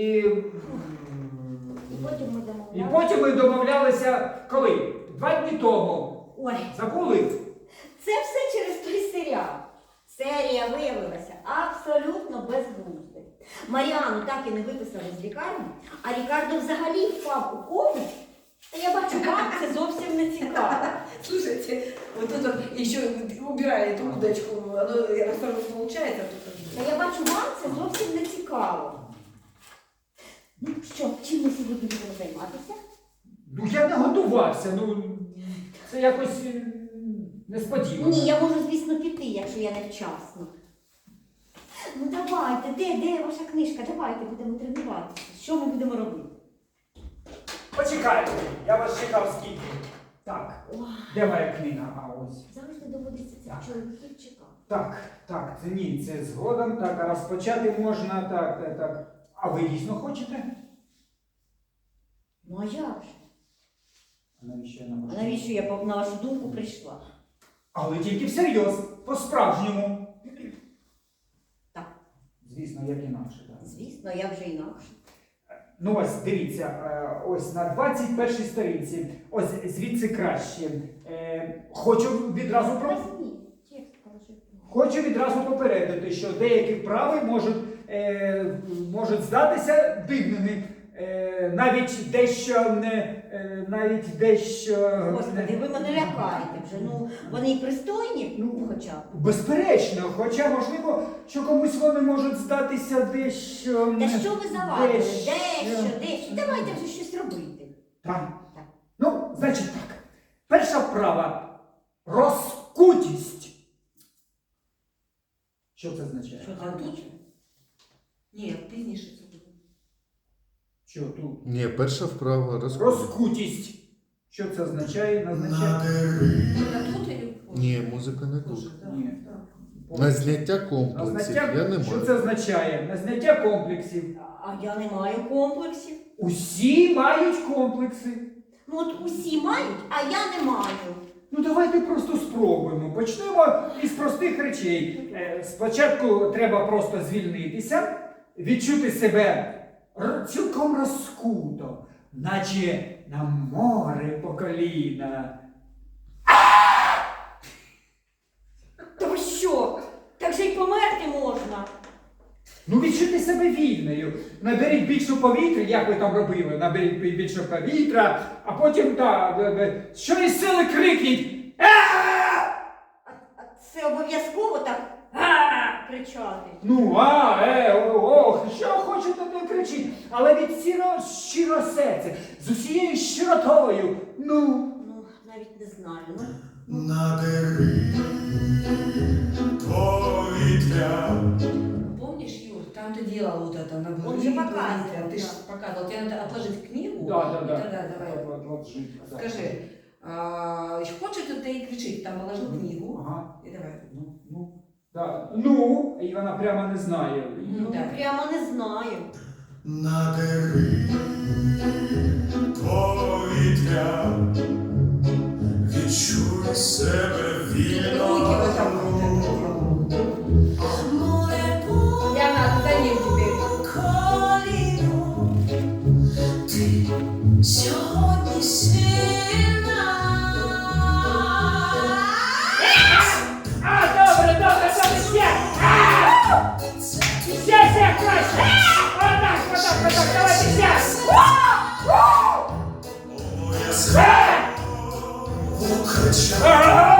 І, І потім ми і домовлялися. потім ми домовлялися коли? Два дні тому. Ой, Забули? це все через той серіал. Серія виявилася абсолютно безглуздою. Маріану так і не виписали з лікарні, а Рікардо взагалі впав у кому. Та я бачу, вам це зовсім не цікаво. Слушайте, вот тут вот еще убирали эту удочку, оно осторожно получается. Та я бачу, вам це зовсім не цікаво. Ну що, чим ми сьогодні будемо займатися? Ну я не готувався. Ну це якось е, несподівано. Ні, я можу, звісно, піти, якщо я невчасно. Ну давайте, де, де ваша книжка? Давайте будемо тренуватися. Що ми будемо робити? Почекайте, я вас чекав скільки. Так, де моя книга? А ось. завжди доводиться цих чоловіків чекати. Так, так, це ні, це згодом. Так, а розпочати можна так, так, так. А ви дійсно хочете? Ну а як же? А навіщо я на А навіщо я по- на вашу думку прийшла? Але тільки всерйоз, по-справжньому. Так. Звісно, як інакше. Так. Звісно, як же інакше. Ну ось дивіться, е, ось на 21 сторінці, ось звідси краще. Е, Хочу відразу про. Текст. Хочу відразу попередити, що деякі вправи можуть, е, можуть здатися дивними, е, навіть дещо не е, навіть дещо Господи, ви мене лякаєте вже. Ну, вони й пристойні, ну, хоча б. безперечно, хоча можливо, що комусь вони можуть здатися дещо. Та що ви завадили? дещо. Дещо, дещо. Давайте вже щось робити. Так. Так. Ну, значить так. Перша вправа розкутість. Що це означає? Що це означає? Нет, пізніше це буде. Що тут? Ні, перша вправа розкрутить. Розкутість. Що це означає? Назначає? На тут? Ні, музика не тут. Позже, да. Ні. На зняття На комплексів я зняття, не що маю. це означає? На зняття комплексів. А я не маю комплексів. Усі мають комплекси. Ну от усі мають, а я не маю. Ну давайте просто спробуємо. Почнемо із простих речей. Е, Спочатку треба просто звільнитися, відчути себе цілком розкуто, наче на море по коліна. Та ви що? Так же й померти можна. Ну відчути себе вільною. Наберіть більше повітря, як ви там робили, наберіть більше повітря, а потім та, е, що із сили крикніть. Це обов'язково так кричати. Ну, а, е, о, що хочете, то кричіть, але від сіро, щиро серця, з усією щиротою. Ну, Ну, навіть не знаю. Ну, Набери повітря. Помнишь, Юр, там ты делал вот это, на Он же показывал, Ты же да. показывал. Тебе надо отложить книгу. да, да, и да. тогда давай. От, от, от, жить, да. Скажи, а, хочешь ты и кричить, там положил книгу. Ага, И давай. ну, ну, да. Ну, і вона прямо не знає. ну Да. прямо не знаю. Набери повітря. Відчуй себе так вільно. Ще, ще, краще! Отак, отак, отак, давайте ще! Обов'язково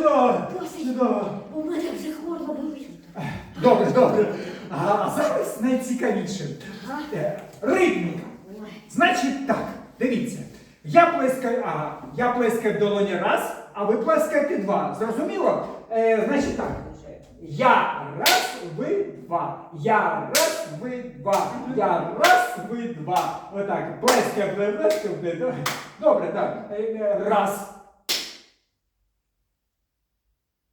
Чудово! Досить. Чудово! У мене вже горло болить. Добре, добре. А зараз найцікавіше. Ага. Е, Ритміка. Значить так, дивіться. Я плескаю, а, я плескаю в долоні раз, а ви плескаєте два. Зрозуміло? Е, значить так. Я раз, ви два. Я раз, ви два. Я раз, ви два. Отак. Плеска, плеска, плеска. Добре, так. Е, е, Раз.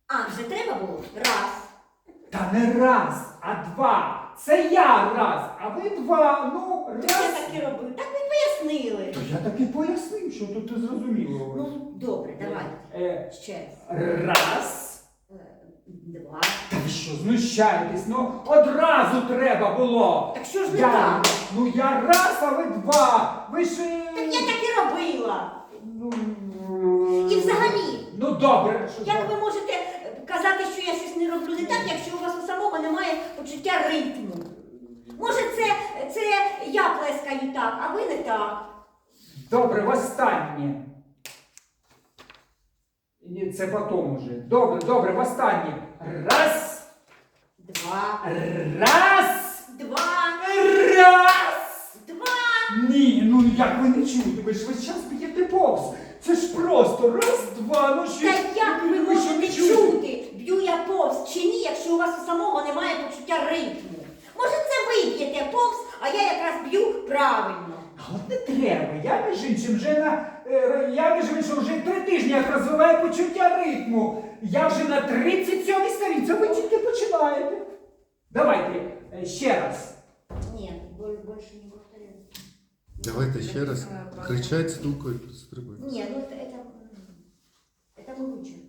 А, вже треба було? Раз. Та не раз, а два. Це я раз, а ви два. Ну, раз. То я так і робив. Так ви пояснили. То я таки пояснив, що тут ти зрозуміло. Ну, добре, давай. Е, Ще раз. раз. Е, Два. Та ви що, знущаєтесь? Ну, одразу треба було. Так що ж не Я, так? ну я раз, а ви два. Ви ж. е, Так я так і робила. Ну, І взагалі, Ну добре. що як ви можете казати, що я щось не роблю не так, якщо у вас у самого немає почуття ритму? Може, це, це я плескаю так, а ви не так. Добре, востаннє. Це потім уже. Добре, добре, востаннє. Раз. Два. Раз. Два. Раз. Два. Ні, ну як ви не чуєте, ви ж весь час б'єте повз. Це ж просто раз, два, ну що. Та як ви можете чути, б'ю я повз чи ні, якщо у вас у самого немає почуття ритму? Може, це ви б'єте повз, а я якраз б'ю правильно. А от не треба. Я між іншим вже на е, я між іншим вже три тижні як розвиваю почуття ритму. Я вже на 37 сторінці, ви тільки починаєте. Давайте е, ще раз. Ні, більше не повторю. Давайте ще раз. Кричать, стукають, стрибають. Ні, ну це, це, це ми вичерпнули.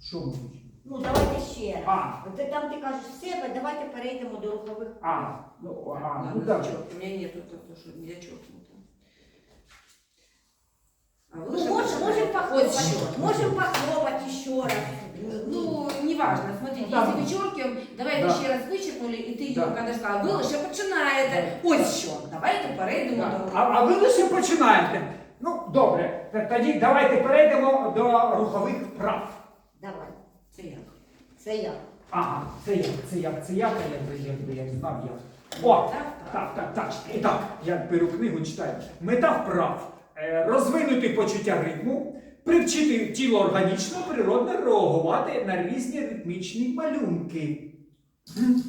Що ви хочете? Ну, давайте ще раз. А, От Там ти кажеш все, давайте перейдемо до рухових. а, ну, а, ну Ладно, так. зачет. У меня нету того, что я чокнута. А вы Ну, лучше може, почитайте. можемо Вот похлопати, можемо похлопати ще раз. Ну, неважно, смотрите, Да. если вычеркиваем, давайте Да. ще раз вичеркнули, і ти Да. його, коли сказала, ви лише починаєте. Ось що, давайте перейдемо Так. до А, а ви лише починаєте. Ну, добре, Т- тоді давайте перейдемо до рухових вправ. Це як? це я. Ага, це як, це як, це як, а якби, якби я знав як. О, Так, так, так, так. І так, я беру книгу, читаю. Мета вправ. Е, Розвинути почуття ритму, привчити тіло органічно, природно реагувати на різні ритмічні малюнки. М?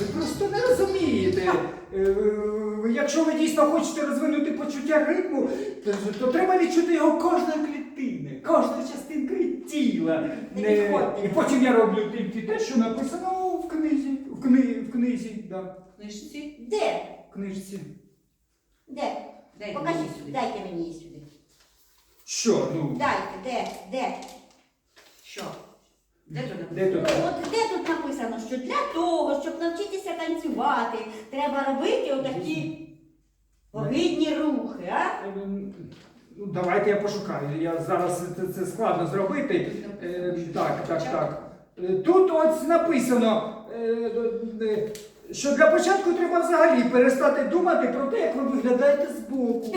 Ви просто не розумієте. Е, е, Якщо ви дійсно хочете розвинути почуття ритму, то, то треба відчути його кожної клітини, кожної частинки тіла. Не І потім я роблю тільки те, що написано в книзі. В, кни, в книзі, да, Книжці? Де? в книжці. Де? Дайте Покажіть, мені сюди. дайте мені її сюди. Що? Ну, Дайте, де, де? Що? Де туди? де Ну, тут? от де тут написано, що для того, щоб навчитися танцювати, треба робити отакі огидні рухи, а? Е, Ну, давайте я пошукаю. Я зараз це, це складно зробити. Е, так, так, так. Е, Тут ось написано, е, е, що для початку треба взагалі перестати думати про те, як ви виглядаєте збоку.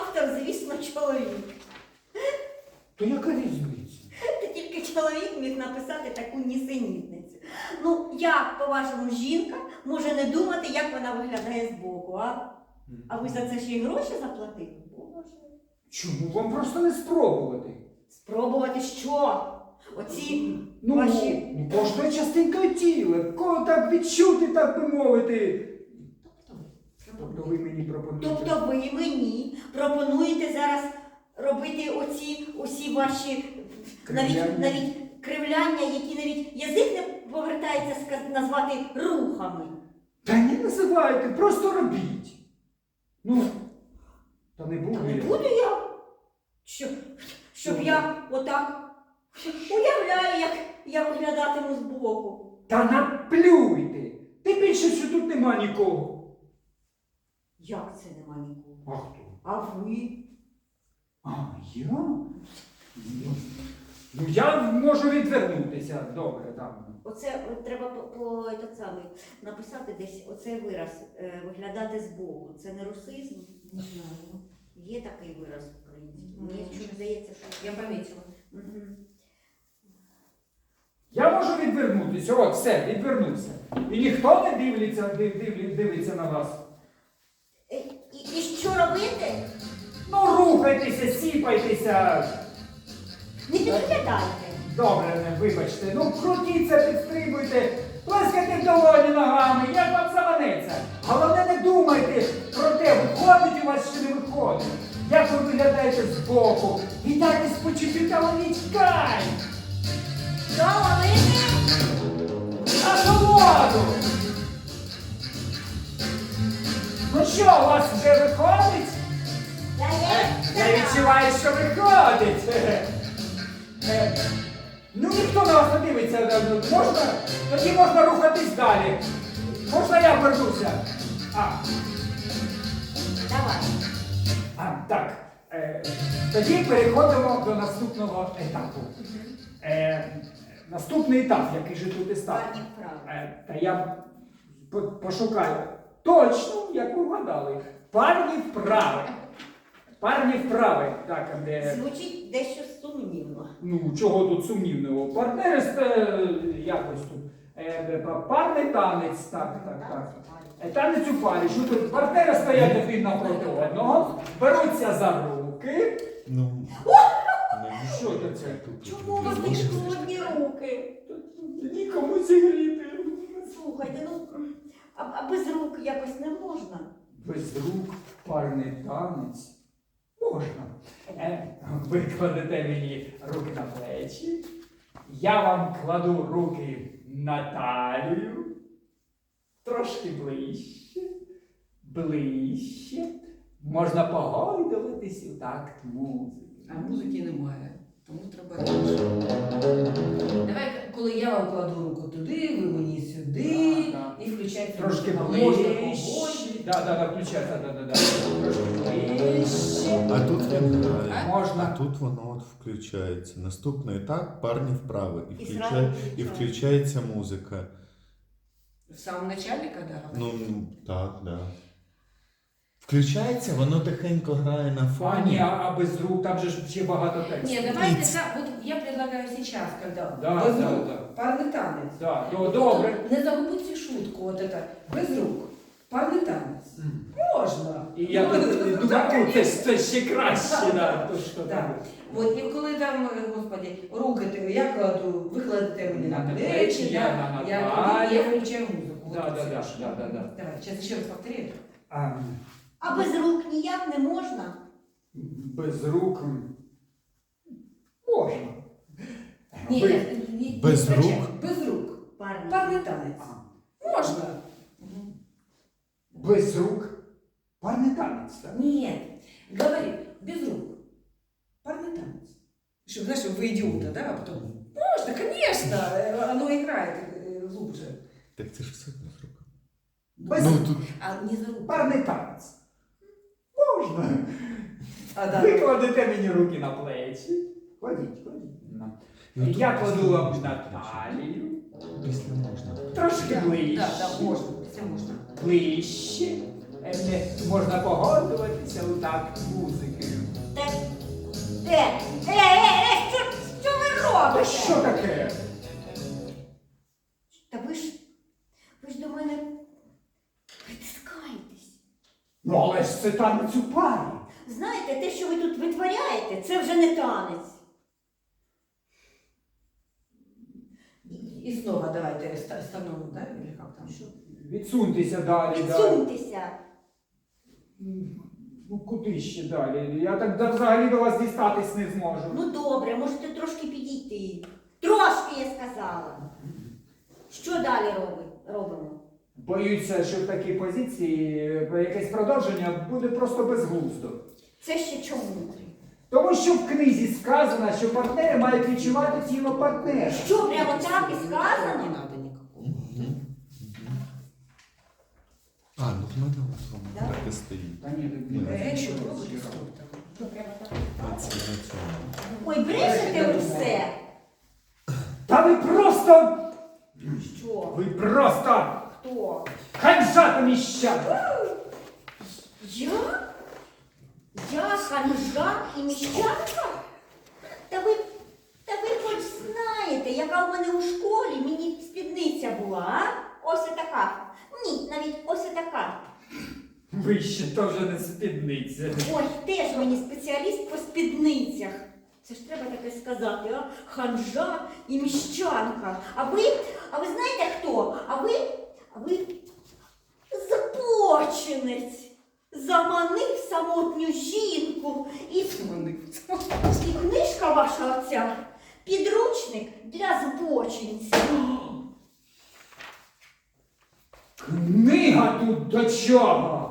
Автор, звісно, чоловік. То яка різниця? Чоловік міг написати таку нісенітницю. Ну, як, по-вашому, жінка може не думати, як вона виглядає збоку, а? А ви за це ще й гроші заплатили? Боже. Чому вам просто не спробувати? Спробувати що? Оці Ну, ваші. ну кожною частинкою тіла, кого так відчути, так би мовити. Тобто, Тобто ви мені пропонуєте. Тобто ви мені пропонуєте зараз робити оці усі ваші навіть, Кривляння. навіть кривляння, які навіть язик не повертається назвати рухами. Та не називайте, просто робіть. Ну, та не Та не я. буду я. Щоб, щоб я отак уявляю, як я виглядатиму збоку. Та наплюйте. Ти більше, що тут нема нікого. Як це нема нікого? А хто? А ви? А, я? Ну, ну я можу відвернутися. Добре, там. Оце от треба по, по этот самий, написати десь оцей вираз е, виглядати збоку. Це не русизм? Не знаю. Є такий вираз український. Ну, Мені щось. здається, що Я пометила. Мгм. Я можу відвернутися. От, все, відвернувся. І ніхто не дивиться, див, див, дивиться на вас. Е, І, і що робити? Ну, рухайтеся, сіпайтеся. Не підглядайте. Добре, не, вибачте. Ну, крутіться, підстрибуйте, плескайте в долоні ногами, як вам заманеться. Головне, не думайте про те, виходить у вас чи не виходить. Як ви виглядаєте збоку. Вітайте з почуття ловіть кайф! Що ловити? Насолоду! Ну що, у вас вже виходить? Я відчуваю, що виходить. Ну ніхто на вас не дивиться. Можна? Тоді можна рухатись далі. Можна я вернуся? А, Давай. а так. Е, тоді переходимо до наступного етапу. Е, наступний етап, який же тут і став. Е, Та я пошукаю. Точно, як ви вгадали. Парні вправи. Парні вправи. Так, а де. Звучить дещо сумнівно. Ну, чого тут сумнівного? Партнерство е, якось тут. Е, е, па- парний танець, так, так, так. Е, Танець у парі. Що тут? Партнери стоять один напроти одного, беруться за руки. Ну, Що це це? Чому у вас такі холодні руки? Нікому зігріти. Слухайте, ну а, а без рук якось не можна. Без рук парний танець. Можна. Е, ви кладете мені руки на плечі. Я вам кладу руки на талію. Трошки ближче. Ближче. Можна погойдуватись у такт музики. А музики немає. Тому треба раніше. Давай, коли я вам кладу руку туди, ви мені сюди Да, і включайте Трошки музику. Можна ближче. погодити. Да, да, да, да, да, да. Трошки ближче. А тут він грає. А Можна. тут воно от включається. Наступний етап парні вправи. І, І включає, і включається. включається музика. В самому началі, коли Ну, ну, так, да. Включається, воно тихенько грає на А, ні, фоні. а, а без рук, там же ж ще багато текстів. Нет, давайте так, вот я предлагаю сейчас, когда Да, без да, рук, да. парный танец. Да, ну, добре. Не забудьте шутку, вот это, без рук, парный танец. Можно. І я Ну, тут ну, думаю, да, ну, це, конечно. це ще краще, да, то що Да. там. От, і коли там, е, господи, руки ти, я кладу, ви кладете мені на На плечі, плечі, да, я на я, Наталю. тоді я включаю музику. Да, Вот да, це да, ж. да, да, да. Давай, сейчас еще раз повтори. А, А без рук ніяк не можна. без рук можна. Ні, Ви- ні, ні, Без ні, рук? Без рук. Парні. Парний танець. А, Можна. без рук парний танець, так? Нет, говори, без рук. Парный танец. Чтобы, знаешь, вы идиота, да, а потом, можно, конечно, э, оно играет э, глубже. Так це ж все одно з руками. Без Ну тут А не за руку. парний танець. Можна. А, да. Ви кладете мені руки на плечі. Кладіть, кладіть. На. Ну, тут Я кладу вам після на можна. талію. після можна. Трошки Да, ближче. да, да, можно, все можно. Ближче. Е, не- Можна погодуватися у такт музики. Де? Де? Е, е, е, що, що ви Та робите? що таке? Це танець у парі. Знаєте, те, що ви тут витворяєте, це вже не танець. И снова давайте ста- становим, да, или как там? Відсуньтеся далі. далі. Підсуньтеся. Ну куди ще далі? Я так да- взагалі до вас дістатись не зможу. Ну добре, можете трошки підійти. Трошки, я сказала. Що далі роби- робимо? Боюся, що в такій позиції е, якесь продовження буде просто безглуздо. Це ще чому? Тому що в книзі сказано, що партнери мають відчувати тіло партнера. Що, прямо так і Не сказано? А, ну в мене от воно Да? так і стоїть. Та ні, Э, еще пробуйте стоп там. Що, прямо так? А це на цьому. Ой, брешете все. Та ви просто. Що? Ви просто Хто? ханжата міщата! Я? Я ханжа і міщанка? Та ви, та ви хоч знаєте, яка в мене у школі мені спідниця була, а? Ось така. Ні, навіть ось така. Ви ще то вже не спідниця. Ой, теж мені спеціаліст по спідницях. Це ж треба таке сказати, а? Ханжа і міщанка. А ви, а ви знаєте хто? А ви, ви збочинець. Заманив самотню жінку і, і книжка ваша оця. Підручник для збочинців. Книга тут до чого?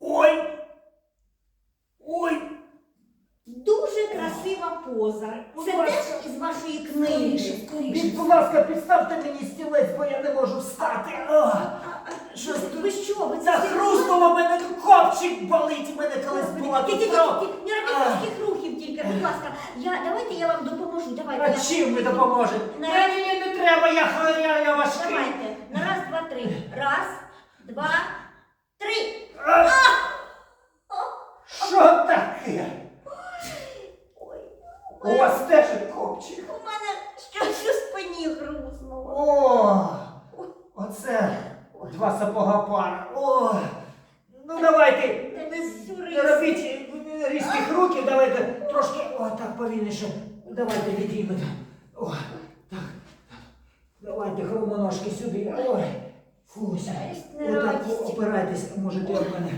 Ой! Ой! Дуже красива поза. Це теж із вашої книги. Будь ласка, підставте мені стілець, бо я не можу встати. О, Що ви, ви що? Ви це захрустнуло мене копчик болить. У мене колись була Ті- ті- ті- тут кров. Не робіть таких рухів тільки, будь ласка. Я, давайте я вам допоможу. Давайте. А я- чим ви допоможете? На- Мені не треба, я, ха- я, я важкий. Давайте. На раз, два, три. Раз, два, три. А! Що таке? Ой, у вас теж копчик. у мене щось у спині грузнуло. О, оце два сапога пара. О, ну давайте, не, робіть різких руків, давайте трошки, о, так повільніше. Давайте відіймете. О, так. Давайте хромоножки сюди. Ой, фуся. Отак опирайтесь, можете об мене.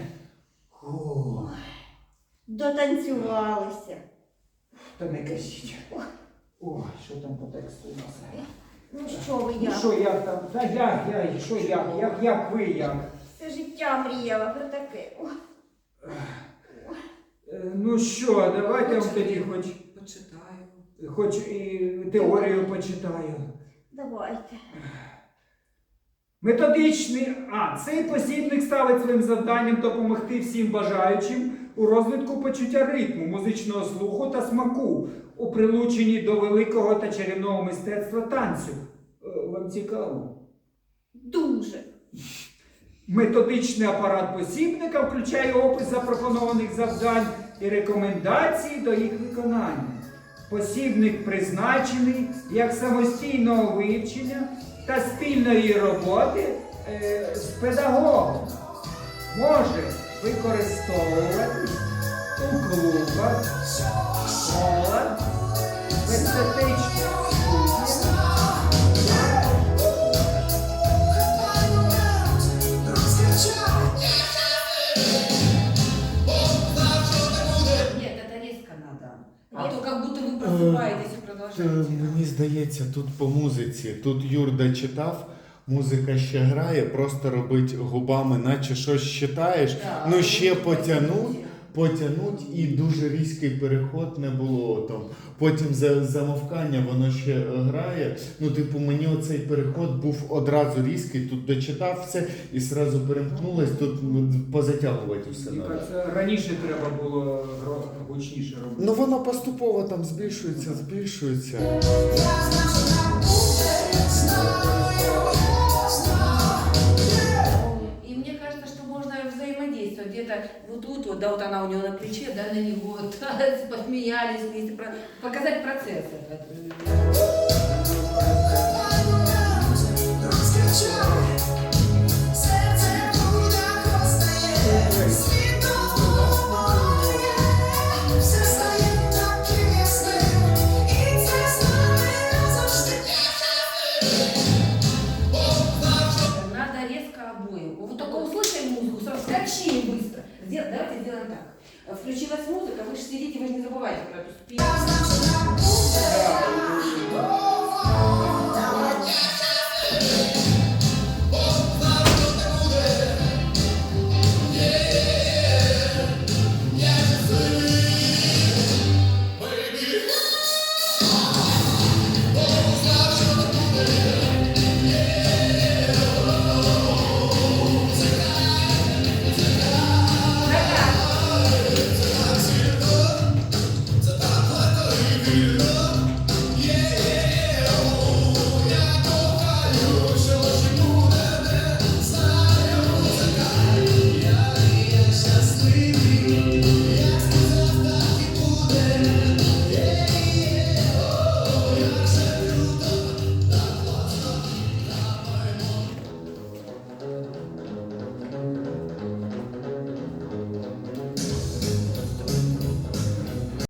Фу, Дотанцювалися. Та не кажіть. О, що там по тексту у нас? Ну що ви Ну як? що як там? Та як, я, що як, як, як ви як? Все життя мріяла про таке. Е, Ну що, давайте я вам тоді хоч, Почитаю. хоч і теорію почитаю. Давайте. Методичний. А, цей посібник ставить своїм завданням допомогти всім бажаючим у розвитку почуття ритму, музичного слуху та смаку у прилученні до великого та чарівного мистецтва танцю. Е, Вам цікаво? Дуже. Методичний апарат посібника включає опис запропонованих завдань і рекомендації до їх виконання. Посібник призначений як самостійного вивчення та спільної роботи е, з педагогом. Може використовуватись у клубах, школах, в естетичних студіях. Нет, это резко надо. А то как будто вы просыпаетесь и Е, продолжаете. Мені здається, тут по музиці. Тут Юрда читав, музика ще грає, просто робить губами, наче щось читаєш. Да, ну ще потягнуть, потянуть. потягнуть і дуже різкий переход не було там. Потім за замовкання воно ще е, грає. Ну, типу, мені оцей переход був одразу різкий. Тут дочитав все і зразу перемкнулось. Тут позатягувати все Мені Раніше треба було гучніше робити. Ну воно поступово там збільшується, збільшується. Да, вот она у него на плече, да, на него, да, посмеялись показать процесс этот.